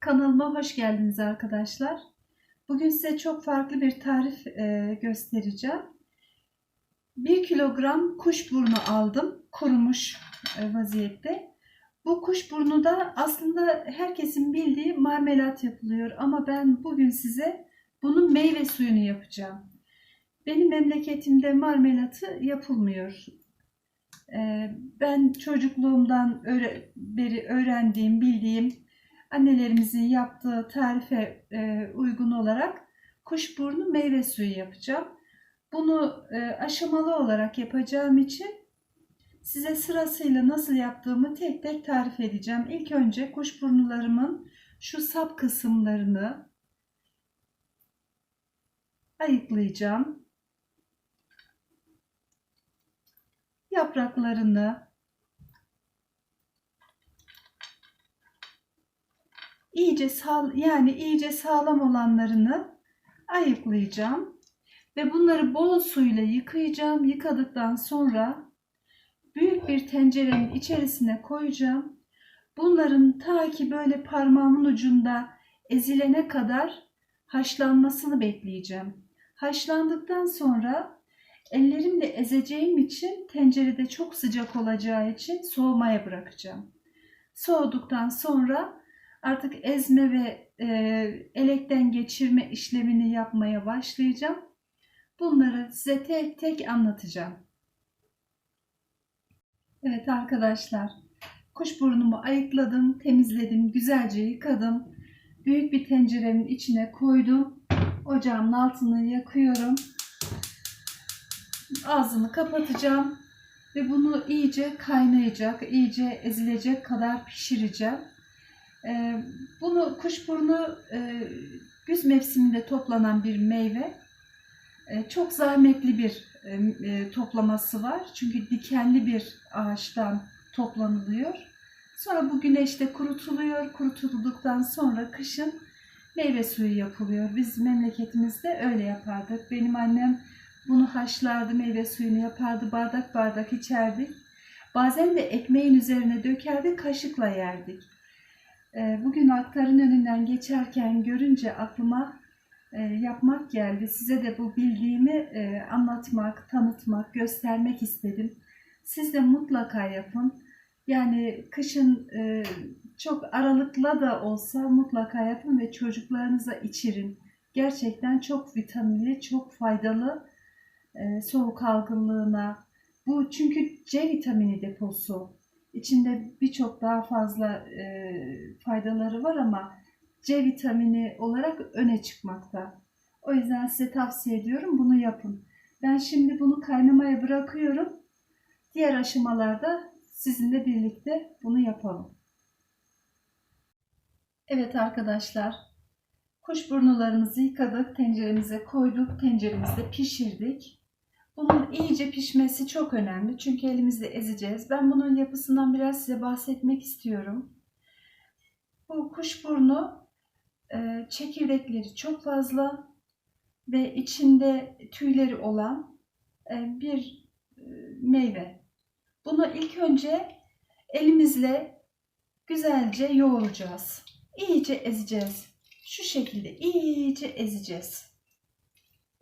Kanalıma hoş geldiniz arkadaşlar. Bugün size çok farklı bir tarif e, göstereceğim. 1 kilogram kuşburnu aldım. Kurumuş e, vaziyette. Bu kuşburnu da aslında herkesin bildiği marmelat yapılıyor. Ama ben bugün size bunun meyve suyunu yapacağım. Benim memleketimde marmelatı yapılmıyor. E, ben çocukluğumdan beri öğrendiğim, bildiğim annelerimizin yaptığı tarife e, uygun olarak kuşburnu meyve suyu yapacağım. Bunu e, aşamalı olarak yapacağım için size sırasıyla nasıl yaptığımı tek tek tarif edeceğim. İlk önce kuşburnularımın şu sap kısımlarını ayıklayacağım. Yapraklarını iyice sağ yani iyice sağlam olanlarını ayıklayacağım ve bunları bol suyla yıkayacağım. Yıkadıktan sonra büyük bir tencerenin içerisine koyacağım. Bunların ta ki böyle parmağımın ucunda ezilene kadar haşlanmasını bekleyeceğim. Haşlandıktan sonra ellerimle ezeceğim için tencerede çok sıcak olacağı için soğumaya bırakacağım. Soğuduktan sonra artık ezme ve e, elekten geçirme işlemini yapmaya başlayacağım. Bunları size tek tek anlatacağım. Evet arkadaşlar, kuşburnumu ayıkladım, temizledim, güzelce yıkadım. Büyük bir tencerenin içine koydum. Ocağımın altını yakıyorum. Ağzını kapatacağım ve bunu iyice kaynayacak, iyice ezilecek kadar pişireceğim. Ee, bunu kuşburnu e, güz mevsiminde toplanan bir meyve. E, çok zahmetli bir e, toplaması var. Çünkü dikenli bir ağaçtan toplanılıyor. Sonra bu güneşte kurutuluyor. Kurutulduktan sonra kışın meyve suyu yapılıyor. Biz memleketimizde öyle yapardık. Benim annem bunu haşlardı, meyve suyunu yapardı, bardak bardak içerdik. Bazen de ekmeğin üzerine dökerdik, kaşıkla yerdik. E, Bugün aktarın önünden geçerken görünce aklıma e, yapmak geldi. Size de bu bildiğimi e, anlatmak, tanıtmak, göstermek istedim. Siz de mutlaka yapın. Yani kışın e, çok aralıkla da olsa mutlaka yapın ve çocuklarınıza içirin. Gerçekten çok vitaminli, çok faydalı soğuk algınlığına. Bu çünkü C vitamini deposu. İçinde birçok daha fazla e, faydaları var ama C vitamini olarak öne çıkmakta. O yüzden size tavsiye ediyorum bunu yapın. Ben şimdi bunu kaynamaya bırakıyorum. Diğer aşamalarda sizinle birlikte bunu yapalım. Evet arkadaşlar. Kuşburnularımızı yıkadık, tenceremize koyduk, tenceremizde pişirdik. Bunun iyice pişmesi çok önemli çünkü elimizle ezeceğiz. Ben bunun yapısından biraz size bahsetmek istiyorum. Bu kuşburnu e, çekirdekleri çok fazla ve içinde tüyleri olan e, bir e, meyve. Bunu ilk önce elimizle güzelce yoğuracağız. İyice ezeceğiz. Şu şekilde iyice ezeceğiz.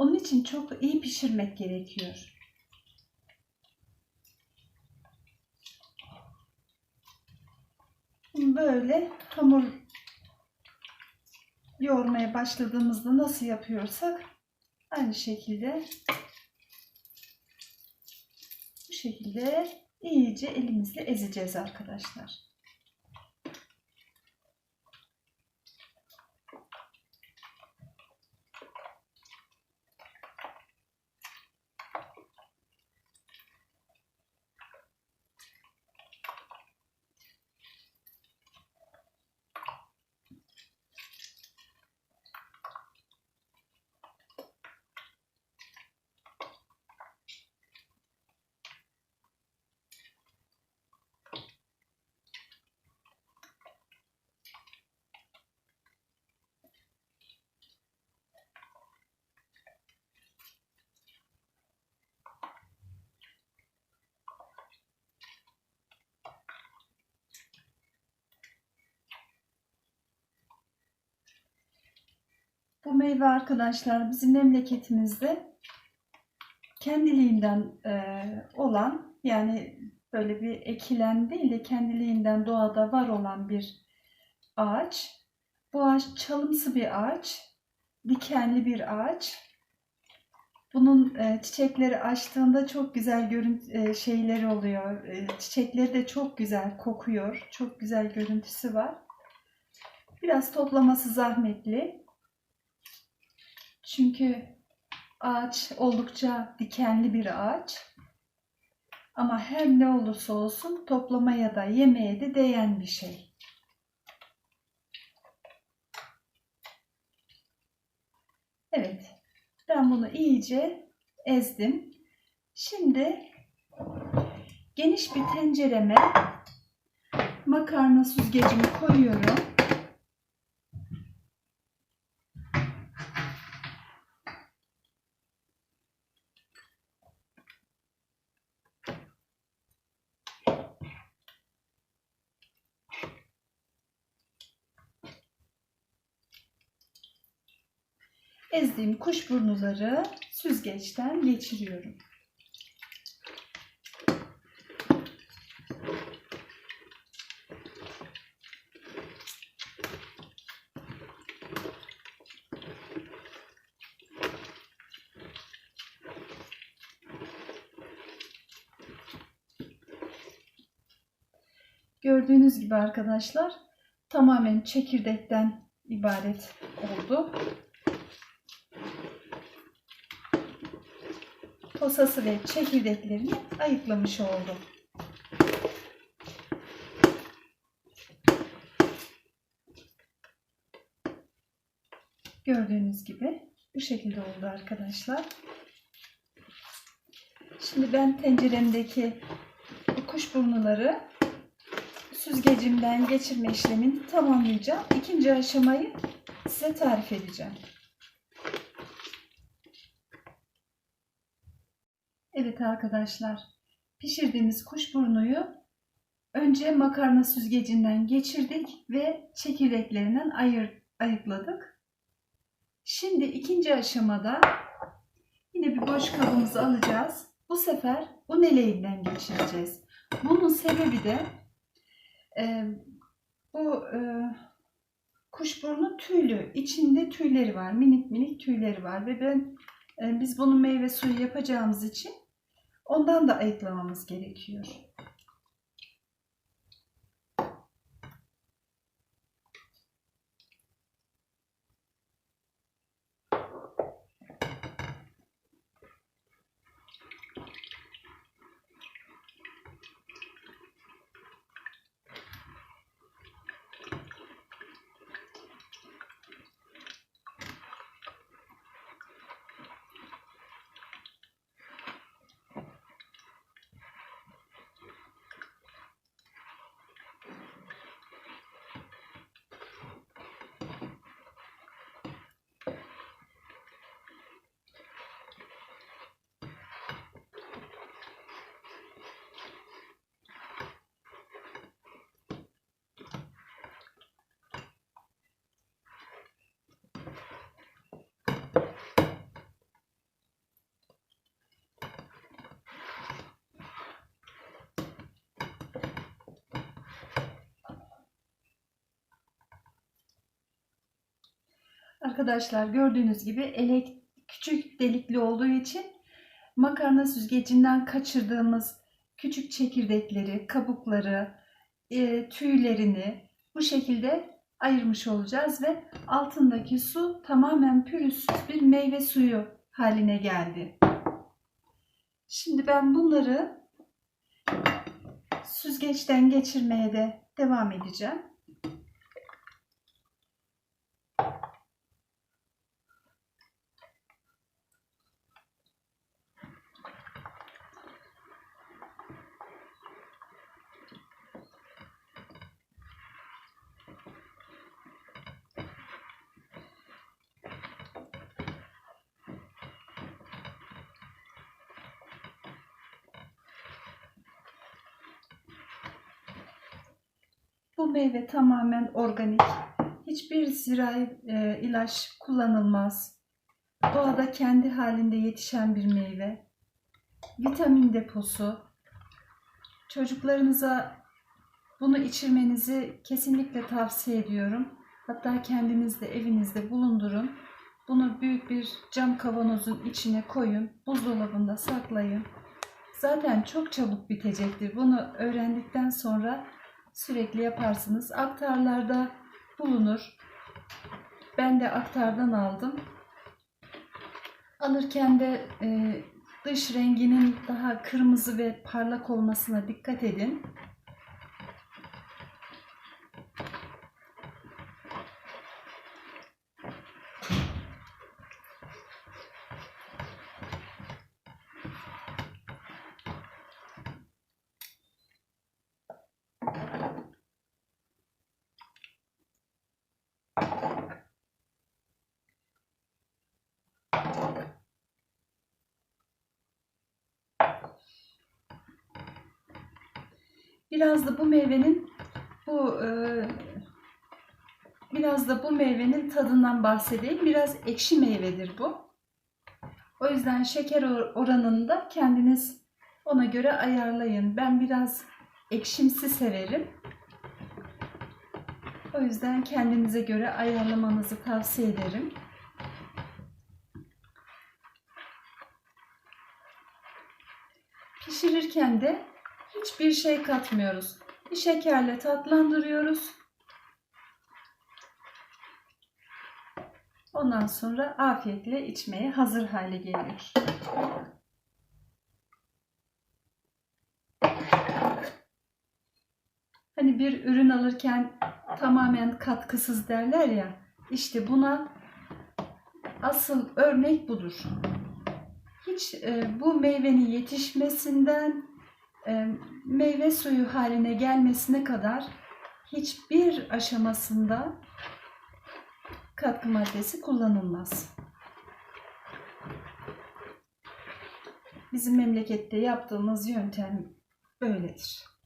Onun için çok iyi pişirmek gerekiyor. Böyle hamur yoğurmaya başladığımızda nasıl yapıyorsak aynı şekilde bu şekilde iyice elimizle ezeceğiz arkadaşlar. Bu meyve arkadaşlar bizim memleketimizde kendiliğinden e, olan yani böyle bir ekilen değil de kendiliğinden doğada var olan bir ağaç. Bu ağaç çalımsı bir ağaç, dikenli bir ağaç. Bunun e, çiçekleri açtığında çok güzel görüntü e, şeyleri oluyor. E, çiçekleri de çok güzel kokuyor. Çok güzel görüntüsü var. Biraz toplaması zahmetli. Çünkü ağaç oldukça dikenli bir ağaç. Ama her ne olursa olsun toplamaya da yemeye de değen bir şey. Evet. Ben bunu iyice ezdim. Şimdi geniş bir tencereme makarna süzgecimi koyuyorum. Ezdiğim kuşburnuları süzgeçten geçiriyorum. Gördüğünüz gibi arkadaşlar tamamen çekirdekten ibaret oldu. Posası ve çekirdeklerini ayıklamış oldum. Gördüğünüz gibi bu şekilde oldu arkadaşlar. Şimdi ben tenceremdeki bu kuşburnuları süzgecimden geçirme işlemini tamamlayacağım. İkinci aşamayı size tarif edeceğim. Evet arkadaşlar, pişirdiğimiz kuşburnuyu önce makarna süzgecinden geçirdik ve çekirdeklerinden ayır, ayıkladık. Şimdi ikinci aşamada yine bir boş kabımızı alacağız. Bu sefer un eleğinden geçireceğiz. Bunun sebebi de e, bu e, kuşburnu tüylü, içinde tüyleri var, minik minik tüyleri var ve ben e, biz bunu meyve suyu yapacağımız için Ondan da ayıklamamız gerekiyor. Arkadaşlar gördüğünüz gibi elek küçük delikli olduğu için makarna süzgecinden kaçırdığımız küçük çekirdekleri, kabukları, e, tüylerini bu şekilde ayırmış olacağız ve altındaki su tamamen pürüzsüz bir meyve suyu haline geldi. Şimdi ben bunları süzgeçten geçirmeye de devam edeceğim. Bu meyve tamamen organik. Hiçbir zirai e, ilaç kullanılmaz. Doğada kendi halinde yetişen bir meyve. Vitamin deposu. Çocuklarınıza bunu içirmenizi kesinlikle tavsiye ediyorum. Hatta kendiniz de evinizde bulundurun. Bunu büyük bir cam kavanozun içine koyun. Buzdolabında saklayın. Zaten çok çabuk bitecektir. Bunu öğrendikten sonra sürekli yaparsınız. Aktarlarda bulunur. Ben de aktardan aldım. Alırken de e, dış renginin daha kırmızı ve parlak olmasına dikkat edin. Biraz da bu meyvenin bu e, biraz da bu meyvenin tadından bahsedeyim. Biraz ekşi meyvedir bu. O yüzden şeker or- oranını da kendiniz ona göre ayarlayın. Ben biraz ekşimsi severim. O yüzden kendinize göre ayarlamanızı tavsiye ederim. Pişirirken de hiçbir şey katmıyoruz. Bir şekerle tatlandırıyoruz. Ondan sonra afiyetle içmeye hazır hale geliyor. Hani bir ürün alırken tamamen katkısız derler ya. İşte buna asıl örnek budur. Hiç e, bu meyvenin yetişmesinden meyve suyu haline gelmesine kadar hiçbir aşamasında katkı maddesi kullanılmaz. Bizim memlekette yaptığımız yöntem böyledir.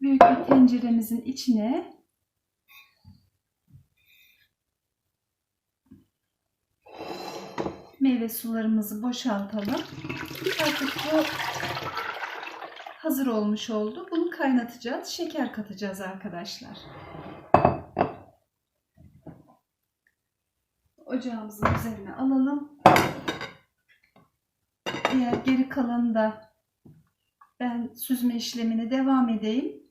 Büyük bir tenceremizin içine meyve sularımızı boşaltalım. Artık bu hazır olmuş oldu. Bunu kaynatacağız. Şeker katacağız arkadaşlar. Ocağımızın üzerine alalım. Diğer geri kalanı da ben süzme işlemine devam edeyim.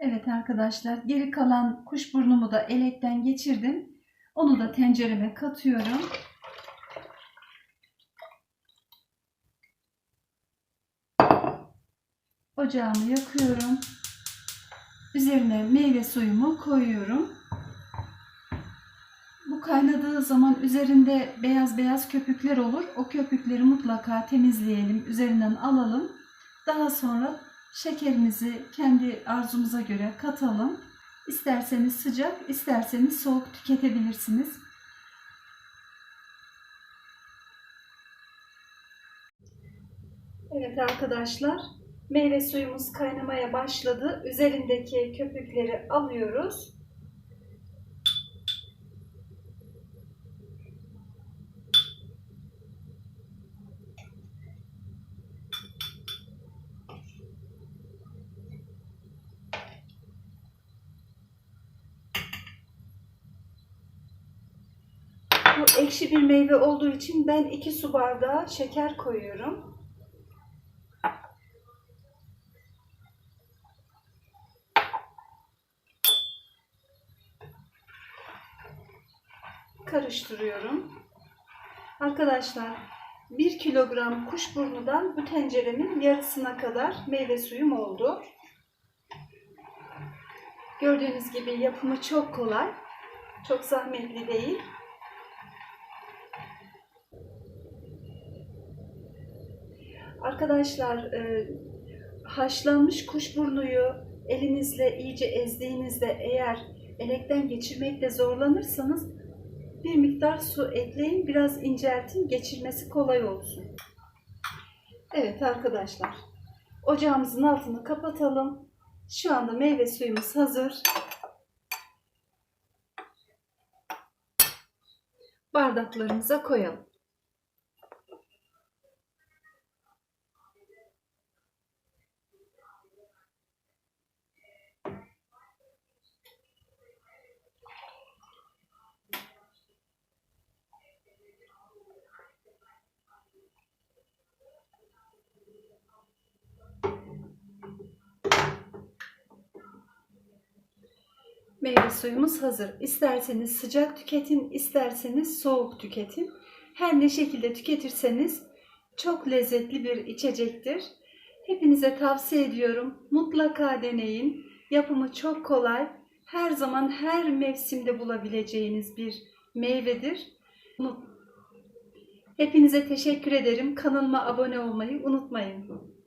Evet arkadaşlar geri kalan kuşburnumu da elekten geçirdim. Onu da tencereme katıyorum. Ocağımı yakıyorum. Üzerine meyve suyumu koyuyorum. Bu kaynadığı zaman üzerinde beyaz beyaz köpükler olur. O köpükleri mutlaka temizleyelim, üzerinden alalım. Daha sonra şekerimizi kendi arzumuza göre katalım. İsterseniz sıcak, isterseniz soğuk tüketebilirsiniz. Evet arkadaşlar, meyve suyumuz kaynamaya başladı. Üzerindeki köpükleri alıyoruz. Bu ekşi bir meyve olduğu için ben 2 su bardağı şeker koyuyorum. Karıştırıyorum. Arkadaşlar 1 kilogram kuşburnudan bu tenceremin yarısına kadar meyve suyum oldu. Gördüğünüz gibi yapımı çok kolay. Çok zahmetli değil. Arkadaşlar e, haşlanmış kuşburnuyu elinizle iyice ezdiğinizde eğer elekten geçirmekte zorlanırsanız Bir miktar su ekleyin, biraz inceltin, geçirmesi kolay olsun. Evet arkadaşlar, ocağımızın altını kapatalım. Şu anda meyve suyumuz hazır. Bardaklarımıza koyalım. Meyve suyumuz hazır. İsterseniz sıcak tüketin, isterseniz soğuk tüketin. Her ne şekilde tüketirseniz çok lezzetli bir içecektir. Hepinize tavsiye ediyorum. Mutlaka deneyin. Yapımı çok kolay. Her zaman her mevsimde bulabileceğiniz bir meyvedir. Hepinize teşekkür ederim. Kanalıma abone olmayı unutmayın.